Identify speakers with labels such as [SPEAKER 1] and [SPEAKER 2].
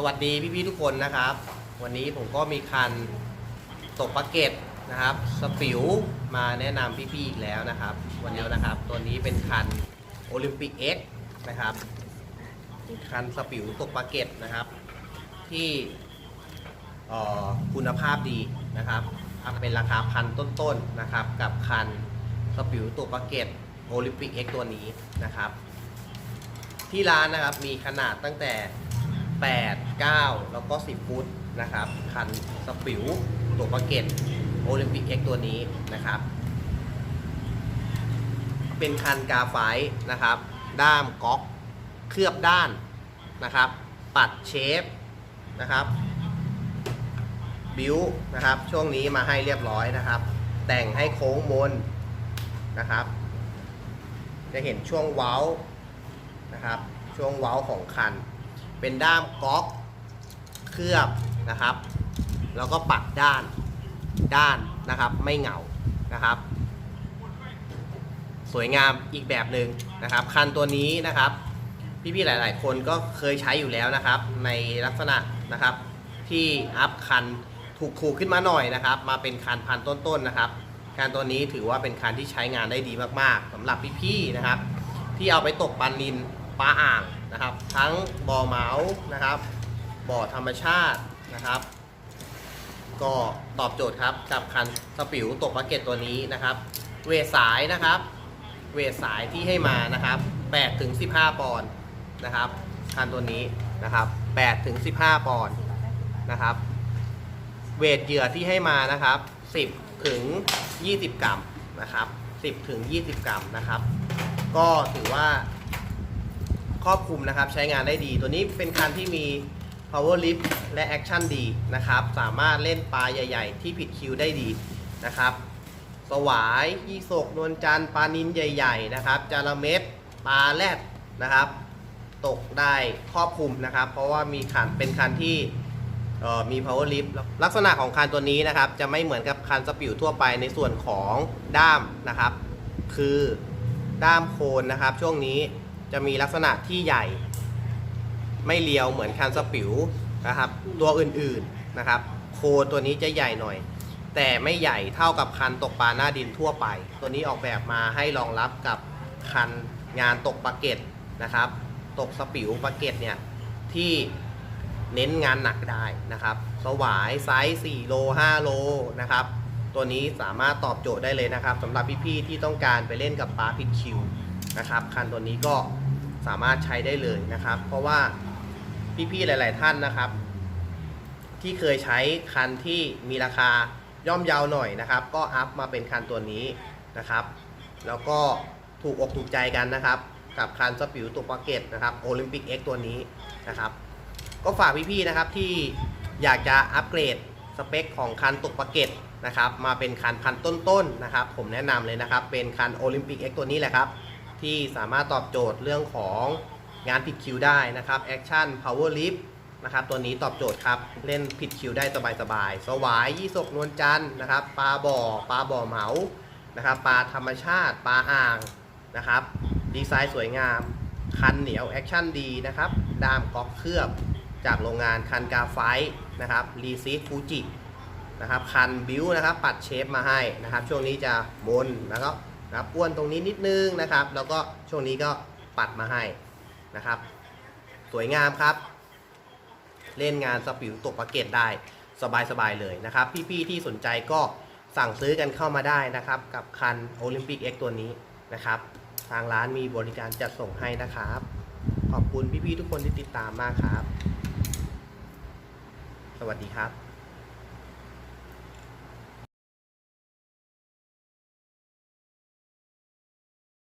[SPEAKER 1] สวัสดีพี่ๆทุกคนนะครับ วันนี้ผมก็มีคันตกปลาเก็ตนะครับสปิวมาแนะนำพี่ๆอีกแล้วนะครับ วันนี้นะครับตัวนี้เป็นคันโอลิมปิกเอ็กนะครับคันสปิวตกปลาเก็ตนะครับ ที่คุณภาพดีนะครับเป็นราคาพันต้นๆนะครับ กับคันสปิวตกปลาเกตโอลิมปิกเอ็กตัวนี้นะครับ ที่ร้านนะครับมีขนาดตั้งแต่ 8 9 แล้วก็ 10 ฟุตนะครับ คันสปิวตัวปาเก็ตโอลิมปิกเอ็กตัวนี้นะครับ เป็นคันกาไฟนะครับ ด้ามก๊อกเคลือบด้านนะครับ ปัดเชฟนะครับ บิวนะครับ ช่วงนี้มาให้เรียบร้อยนะครับ แต่งให้โค้งมนนะครับ จะเห็นช่วงเว้านะครับ ช่วงเว้าของคัน เป็นด้ามก๊อกเคลือบนะครับ แล้วก็ปัดด้านด้านนะครับ ไม่เหงานะครับ สวยงามอีกแบบหนึ่งนะครับ คันตัวนี้นะครับ พี่ๆหลาย ๆ คนก็เคยใช้อยู่แล้วนะครับ ในลักษณะนะครับ ที่อัพคันถูกๆขึ้นมาหน่อยนะครับ มาเป็นคันพันต้นๆนะครับคันตัวนี้ถือว่าเป็นคันที่ใช้งานได้ดีมากๆสำหรับพี่ๆนะครับ ที่เอาไปตกปลานิน ปลาอ่างนะครับ ทั้งบ่อเหมานะครับบ่อธรรมชาตินะครับ ก็ตอบโจทย์ครับกับคันสปิวตกปลาเก็ตตัวนี้นะครับ เวทสายนะครับ เวทสายที่ให้มานะครับ8ถึง15 ปอนด์นะครับคันตัวนี้นะครับ8ถึง15 ปอนด์นะครับ เวทเหยื่อที่ให้มานะครับ 10ถึง20 กรัมนะครับ 10ถึง20 กรัมนะครับ ก็ถือว่า ครอบคลุมนะครับ ใช้งานได้ดี ตัวนี้เป็นคันที่มี power lift และ action ดีนะครับ สามารถเล่นปลาใหญ่ ๆ ที่ผิดคิวได้ดีนะครับ สวายยี่สกนวลจันทร์ปลานินใหญ่ ๆ นะครับ จาระเม็ดปลาแรดนะครับ ตกได้ครอบคลุมนะครับ เพราะว่ามีคันเป็นคันที่มี power lift ลักษณะของคันตัวนี้นะครับ จะไม่เหมือนกับคันสปิวทั่วไปในส่วนของด้ามนะครับ คือด้ามโคนนะครับ ช่วงนี้ จะมีลักษณะที่ใหญ่ ไม่เลียวเหมือนคันสปิวนะครับ ตัวอื่นๆนะครับ โคตัวนี้จะใหญ่หน่อย แต่ไม่ใหญ่เท่ากับคันตกปลาหน้าดินทั่วไป ตัวนี้ออกแบบมาให้รองรับกับคันงานตกปลาเก็ตนะครับ ตกสปิวปลาเก็ตเนี่ยที่เน้นงานหนักได้นะครับ สวายไซส์4โล5โลนะครับ ตัวนี้สามารถตอบโจทย์ได้เลยนะครับสำหรับพี่ๆที่ต้องการไปเล่นกับปลาผิดคิว นะครับ คันตัวนี้ก็สามารถใช้ได้เลยนะครับ เพราะว่าพี่ๆหลาย ๆ ท่านนะครับ ที่เคยใช้คันที่มีราคาย่อมเยาวหน่อยนะครับ ก็อัพมาเป็นคันตัวนี้นะครับ แล้วก็ถูกอกถูกใจกันนะครับ กับคันสปิวตัวปาเก็ตนะครับโอลิมปิกเอ็กตัวนี้นะครับ ก็ฝากพี่ๆนะครับที่อยากจะอัปเกรดสเปคของคันตกปาเก็ตนะครับ มาเป็นคันพันต้นๆนะครับ ผมแนะนำเลยนะครับ เป็นคันโอลิมปิกเอ็กตัวนี้แหละครับ ที่สามารถตอบโจทย์เรื่องของงานผิดคิวได้นะครับแอคชั่นพาวเวอร์ลิฟนะครับตัวนี้ตอบโจทย์ครับ เล่นผิดคิวได้สบายๆสวายยี่สกนวลจันทร์นะครับปลาบ่อปลาบ่อเหมานะครับปลาธรรมชาติปลาอ่างนะครับ ดีไซน์สวยงาม คันเหนียวแอคชั่นดีนะครับดามก๊อกเคลือบจากโรงงานคันกาไฟท์นะครับรีซีฟูจินะครับคันบิวนะครับปัดเชฟมาให้นะครับ ช่วงนี้จะมนนะครับ นะครับอ้วนตรงนี้นิดนึงนะครับ แล้วก็ช่วงนี้ก็ปัดมาให้นะครับ สวยงามครับ เล่นงานสปิวตกปลาเกตได้สบายๆเลยนะครับ พี่ๆที่สนใจก็สั่งซื้อกันเข้ามาได้นะครับ กับคันโอลิมปิกเอ็กตัวนี้นะครับ ทางร้านมีบริการจัดส่งให้นะครับ ขอบคุณพี่ๆทุกคนที่ติดตามมากครับ สวัสดีครับ